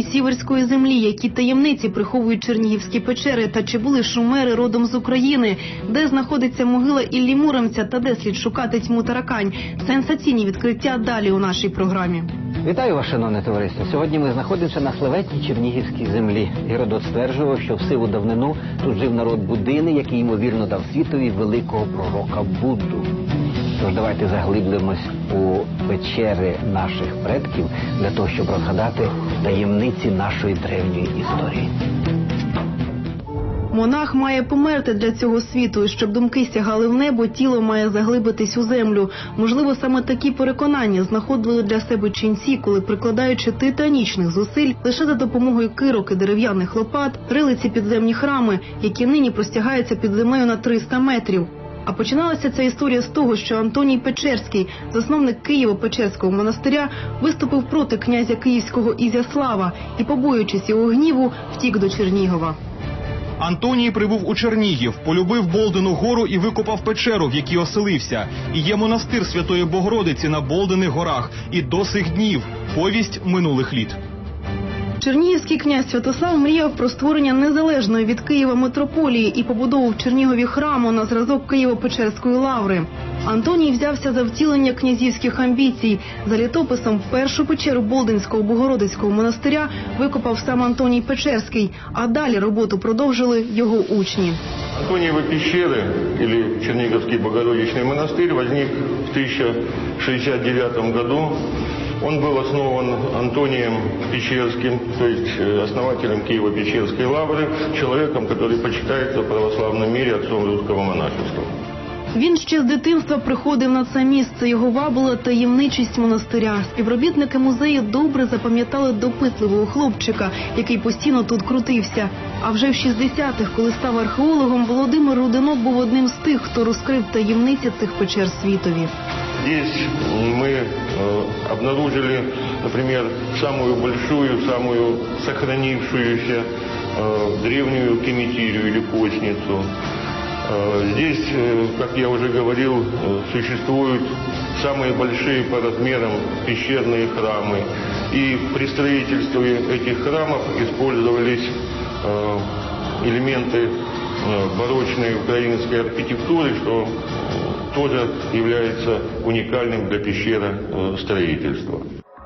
із сіверської землі, які таємниці приховують чернігівські печери, та чи були шумери родом з України, де знаходиться могила Іллі Муромця та де слід шукати тьму таракань. Сенсаційні відкриття далі у нашій програмі. Вітаю вас, шановне товариство. Сьогодні ми знаходимося на славетній Чернігівській землі. Геродот стверджував, що в сиву давнину тут жив народ Будини, який ймовірно дав світові великого пророка Будду. Тож давайте заглиблимось у печери наших предків для того, щоб розгадати таємниці нашої древньої історії. Монах має померти для цього світу, і щоб думки сягали в небо, тіло має заглибитись у землю. Можливо, саме такі переконання знаходили для себе ченці, коли прикладаючи титанічних зусиль лише за допомогою кирок і дерев'яних лопат рили ці підземні храми, які нині простягаються під землею на 300 метрів. А починалася ця історія з того, що Антоній Печерський, засновник Києво-Печерського монастиря, виступив проти князя Київського Ізяслава і, побоюючись його гніву, втік до Чернігова. Антоній прибув у Чернігів, полюбив Болдину гору і викопав печеру, в якій оселився. І є монастир Святої Богородиці на Болдених горах. І до сих днів повість минулих літ. Чернігівський князь Святослав мріяв про створення незалежної від Києва митрополії і побудову в Чернігові храму на зразок Києво-Печерської лаври. Антоній взявся за втілення князівських амбіцій. За літописом першу печеру Болдинського Богородицького монастиря викопав сам Антоній Печерський, а далі роботу продовжили його учні. Антониевы пещеры или Черниговский Богородичный монастырь возник в 1069 году. Он был основан Антонием Печерским, то есть э, основателем Киево-Печерской лавры, человеком, который почитается в православном мире отцом русского монашества. Він ще з дитинства приходив на це місце. Його вабила таємничість монастиря. Співробітники музею добре запам'ятали допитливого хлопчика, який постійно тут крутився. А вже в 60-х, коли став археологом, Володимир Рудинок був одним з тих, хто розкрив таємниці цих печер світові. Здесь мы э, обнаружили, например, самую большую, самую сохранившуюся э, древнюю кеметирию или косницу. Э, Здесь, как я уже говорил, существуют самые большие по размерам пещерные храмы. И при строительстве этих храмов использовались элементы барочной украинской архитектуры, что тоже является уникальным для пещеры э, строительства.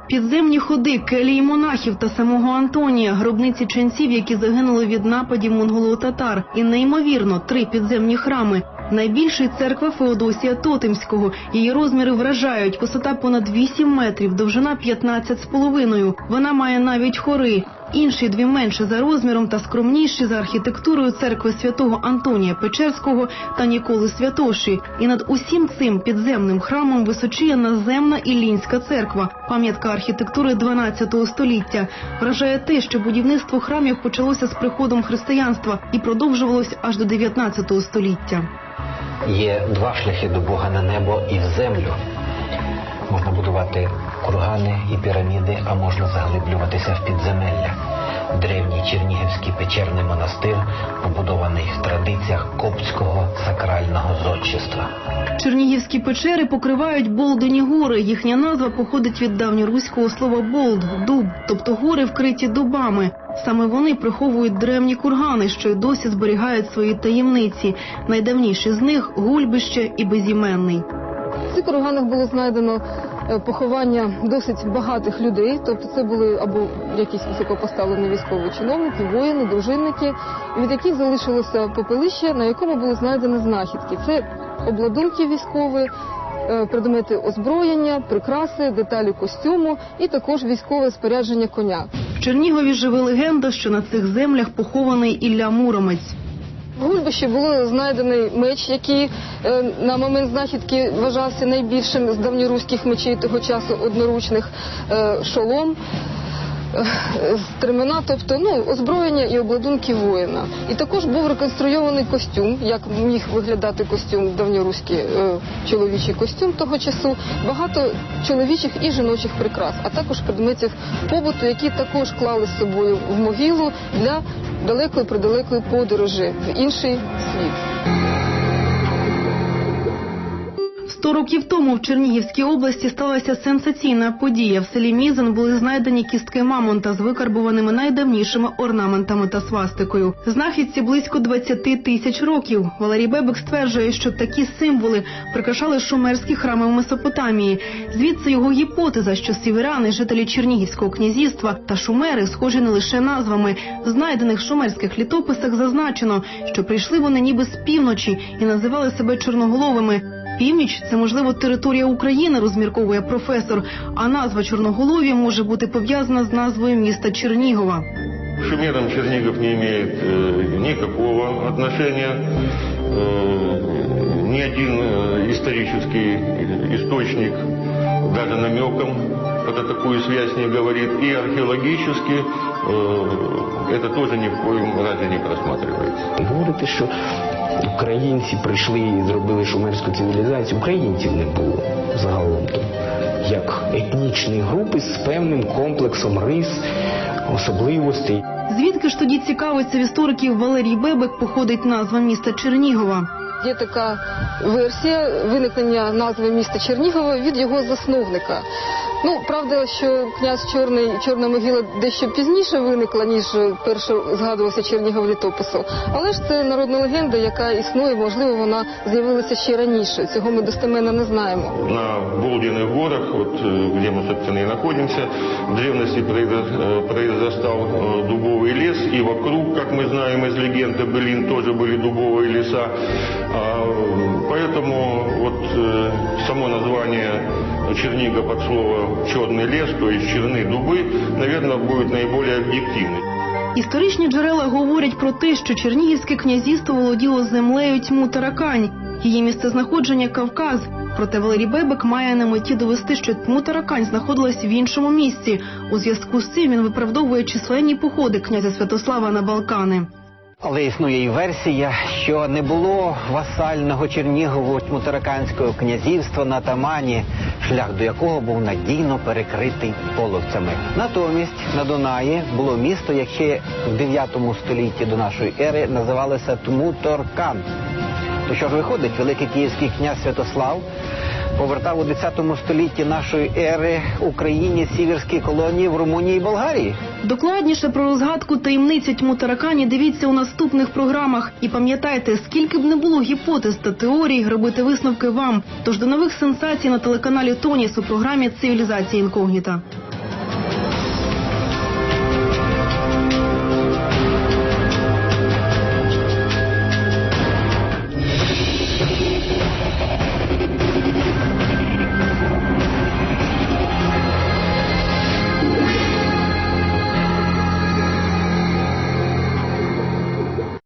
Підземні ходи, келії монахів та самого Антонія, гробниці ченців, які загинули від нападів монголо-татар, і неймовірно три підземні храми. Найбільший церква Феодосія Тотемського. Її розміри вражають. Висота понад 8 метрів, довжина 15 з половиною. Вона має навіть хори. Інші дві менше за розміром та скромніші за архітектурою церкви святого Антонія Печерського та Ніколи Святоші. І над усім цим підземним храмом височіє наземна Іллінська церква, пам'ятка архітектури 12 століття. Вражає те, що будівництво храмів почалося з приходом християнства і продовжувалось аж до 19 століття. Є два шляхи до Бога на небо і в землю. Можна будувати кургани і піраміди, а можна заглиблюватися в підземелля. Древній Чернігівський печерний монастир, побудований в традиціях коптського сакрального зодчества. Чернігівські печери покривають Болдені гори. Їхня назва походить від давньоруського слова болд дуб, тобто гори вкриті дубами. Саме вони приховують древні кургани, що й досі зберігають свої таємниці. Найдавніші з них гульбище і безіменний. В цих курганах було знайдено е, поховання досить багатих людей, тобто це були або якісь високопоставлені військові чиновники, воїни, дружинники, від яких залишилося попелище, на якому були знайдені знахідки. Це обладунки військові, е, предмети озброєння, прикраси, деталі костюму і також військове спорядження коня. В Чернігові живе легенда, що на цих землях похований Ілля Муромець. В Гульбищі було знайдений меч, який е, на момент знахідки вважався найбільшим з давньоруських мечей того часу одноручних е, шолом. Стремена, тобто ну, озброєння і обладунки воїна. І також був реконструйований костюм, як міг виглядати костюм, давньоруський е, чоловічий костюм того часу, багато чоловічих і жіночих прикрас, а також предметів побуту, які також клали з собою в могилу для далекої придалекої подорожі в інший світ. Сто років тому в Чернігівській області сталася сенсаційна подія. В селі Мізен були знайдені кістки мамонта з викарбованими найдавнішими орнаментами та свастикою. Знахідці близько 20 тисяч років. Валерій Бебек стверджує, що такі символи прикрашали шумерські храми в Месопотамії. Звідси його гіпотеза, що сіверяни, жителі Чернігівського князівства та шумери схожі не лише назвами. В знайдених шумерських літописах зазначено, що прийшли вони ніби з півночі і називали себе чорноголовими. Північ це можливо територія України, розмірковує професор. А назва Чорноголові може бути пов'язана з назвою міста Чернігова. К шумерам Чернигов не имеет э, никакого отношения. Э, ни один э, исторический источник даже намеком про такую связь не говорит. И археологически э, это тоже ни в коем разе не просматривается. І говорити, що українці прийшли і зробили шумерську цивілізацію, українців не було загалом то як етнічної групи з певним комплексом рис, особливостей. Звідки ж тоді цікавиться в істориків Валерій Бебек походить назва міста Чернігова? Є така версія виникнення назви міста Чернігова від його засновника. Ну, правда, що князь Чорний, Чорна могила дещо пізніше виникла, ніж перше згадувався Чернігов літопису. Але ж це народна легенда, яка існує, можливо, вона з'явилася ще раніше. Цього ми достеменно не знаємо. На Болдиных горах, вот, э, где мы, собственно, и находимся, в древности произо- э, произрастал э, дубовый лес, и вокруг, как мы знаем из легенды Былин, тоже были дубовые леса. А, э, Поэтому вот э, само название Чернигов от слова «черный лес», то есть «черны дубы», наверное, будет наиболее объективным. Історичні джерела говорять про те, що Чернігівське князівство володіло землею тьму таракань. Її місцезнаходження Кавказ. Проте Валерій Бебек має на меті довести, що тьму таракань знаходилась в іншому місці. У зв'язку з цим він виправдовує численні походи князя Святослава на Балкани. Але існує й версія, що не було васального Чернігово Тмутараканського князівства на Тамані, шлях до якого був надійно перекритий половцями. Натомість на Дунаї було місто, яке в 9 столітті до нашої ери називалося Тмуторкан. То що ж виходить, великий київський князь Святослав повертав у 10 столітті нашої ери Україні сіверські колонії в Румунії і Болгарії. Докладніше про розгадку таємниці тьму таракані дивіться у наступних програмах. І пам'ятайте, скільки б не було гіпотез та теорій, робити висновки вам. Тож до нових сенсацій на телеканалі Тоніс у програмі Цивілізація інкогніта.